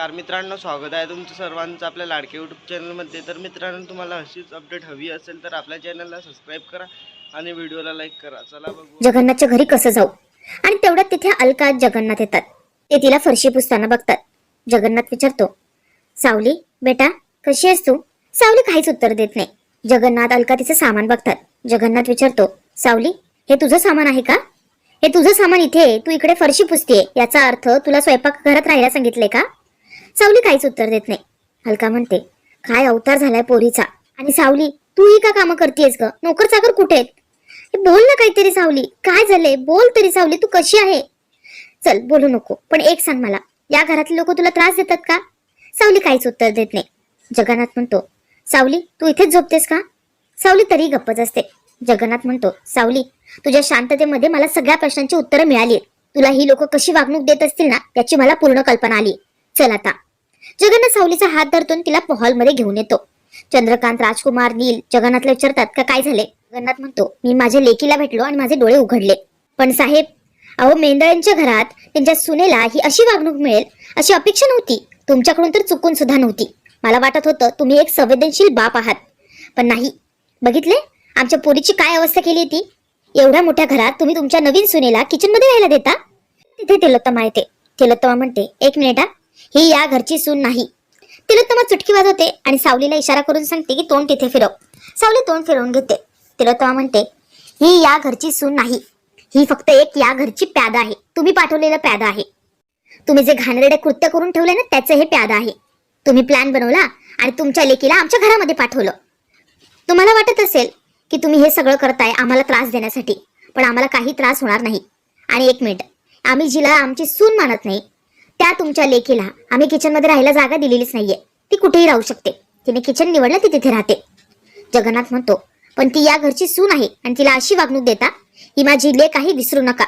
नमस्कार मित्रांनो स्वागत आहे तुमचं सर्वांचं आपल्या लाडके यूट्यूब चॅनलमध्ये तर मित्रांनो तुम्हाला अशीच अपडेट हवी असेल तर आपल्या चॅनलला सबस्क्राईब करा आणि व्हिडिओला लाईक करा. चला बघू. जगन्नाथच्या घरी कसं जाऊ? आणि तेवढ्यात तिथे अलका जगन्नाथ येतात. ते तिला फरशी पुसताना बघतात. जगन्नाथ विचारतो सावली बेटा कशी आहेस तू? सावली काहीच उत्तर देत नाही. जगन्नाथ अलका तिचे सामान बघतात. जगन्नाथ विचारतो सावली हे तुझं सामान आहे का? हे तुझं सामान इथे तू इकडे फरशी पुसतेय. याचा अर्थ तुला स्वयंपाक घरात राहायला सांगितले का? सावली काहीच उत्तर देत नाही. अलका म्हणते काय अवतार झालाय पोरीचा. आणि सावली तू ही का कामं करतेस ग? नोकर चाकर कुठे आहेत? बोल ना काहीतरी सावली. काय झालंय? बोल तरी सावली तू कशी आहे? चल बोलू नको. पण एक सांग मला. या घरातले लोक तुला त्रास देतात का? सावली काहीच उत्तर देत नाही. जगन्नाथ म्हणतो सावली तू इथेच झोपतेस का? सावली तरी गप्पच असते. जगन्नाथ म्हणतो सावली तुझ्या शांततेमध्ये मला सगळ्या प्रश्नांची उत्तरं मिळाली तुला ही लोक कशी वागणूक देत असतील ना याची मला पूर्ण कल्पना आली. चल आता. जगन्नाथ सावलीचा हात धरतून तिला हॉलमध्ये घेऊन येतो. चंद्रकांत राजकुमार नील जगन्नाथला विचारतात का काय झाले? जगन्नाथ म्हणतो मी माझ्या लेकीला भेटलो आणि माझे डोळे उघडले. पण साहेब अहो मेंदळ्यांच्या घरात त्यांच्या सुनेला ही अशी वागणूक मिळेल अशी अपेक्षा नव्हती. तुमच्याकडून तर चुकून सुद्धा नव्हती. मला वाटत होतं तुम्ही एक संवेदनशील बाप आहात. पण नाही. बघितले? आमच्या पोरीची काय अवस्था केली ती? एवढ्या मोठ्या घरात तुम्ही तुमच्या नवीन सुनेला किचनमध्ये राहायला देता? तिथे तिलोत्तमा येते. तिलोत्तमा म्हणते एक मिनिट हा. ही या घरची सून नाही. तिलोत्तमा चुटकी वाजवते आणि सावलीला इशारा करून सांगते की तोंड तिथे फिरव. सावली तोंड फिरवून घेते. तिलोत्तमा म्हणते ही या घरची सून नाही. ही फक्त एक या घरची प्यादा आहे. तुम्ही पाठवलेलं प्यादा आहे. तुम्ही जे घाणेरडे कृत्य करून ठेवले ना त्याचं हे प्यादा आहे. तुम्ही प्लॅन बनवला आणि तुमच्या लेकीला आमच्या घरामध्ये पाठवलं. तुम्हाला वाटत असेल की तुम्ही हे सगळं करताय आम्हाला त्रास देण्यासाठी पण आम्हाला काही त्रास होणार नाही. आणि एक मिनिट. आम्ही जिला आमची सून मानत नाही त्या तुमच्या लेकीला आम्ही किचनमध्ये राहायला जागा दिलेलीच नाहीये. ती कुठेही राहू शकते. तिने किचन निवडलं ती तिथे राहते. जगन्नाथ म्हणतो पण ती या घरची सून आहे आणि तिला अशी वागणूक देता ही माझी लेख आहे विसरू नका.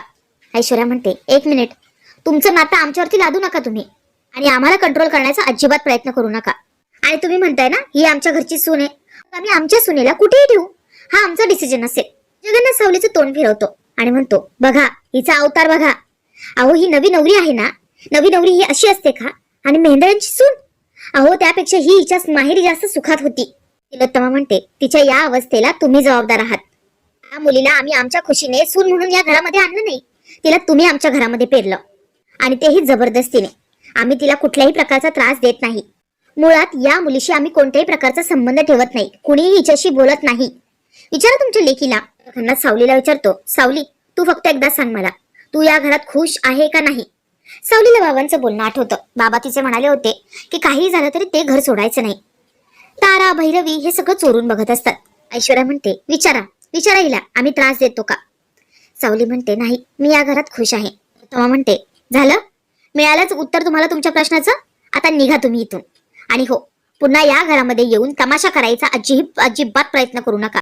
ऐश्वर्या म्हणते एक मिनिट. तुमचं नातं आमच्यावरती लादू नका तुम्ही आणि आम्हाला कंट्रोल करण्याचा अजिबात प्रयत्न करू नका. आणि तुम्ही म्हणताय ना ही आमच्या घरची सून आहे. आम्ही आमच्या सुनेला कुठेही ठेवू. हा आमचा डिसिजन असेल. जगन्नाथ सावलीचं तोंड फिरवतो आणि म्हणतो बघा हिचा अवतार बघा. अहो ही नवी नवरी आहे ना नवी नवरी ही अशी असते का? आणि मेंढरांची सून? अहो त्यापेक्षा ही हिच्या माहेरी जास्त सुखात होती. तिलोत्तमा म्हणते तिच्या या अवस्थेला तुम्ही जबाबदार आहात. या मुलीला आम्ही आमच्या खुशीने सून म्हणून या घरामध्ये आणलं नाही. तिला तुम्ही आमच्या घरामध्ये पेरलं. आणि तेही जबरदस्तीने. आम्ही तिला कुठल्याही प्रकारचा त्रास देत नाही. मुळात या मुलीशी आम्ही कोणत्याही प्रकारचा संबंध ठेवत नाही. कुणीही हिच्याशी बोलत नाही. विचारा तुमच्या लेकीला. खन्नाथ सावलीला विचारतो सावली तू फक्त एकदा सांग मला. तू या घरात खुश आहे का नाही? सावलीला बाबांचं बोलणं आठवतं. बाबा तिचे म्हणाले होते की काही झालं तरी ते घर सोडायचं नाही. तारा भैरवी हे सगळं चोरून बघत असतात. ऐश्वर्या म्हणते विचारा विचारा हिला आम्ही त्रास देतो का? सावली म्हणते नाही मी या घरात खुश आहे. तेव्हा म्हणते झालं? मिळालंच उत्तर तुम्हाला तुमच्या प्रश्नाचं? आता निघा तुम्ही इथून. आणि हो पुन्हा या घरामध्ये येऊन तमाशा करायचा अजिब अजिबात प्रयत्न करू नका.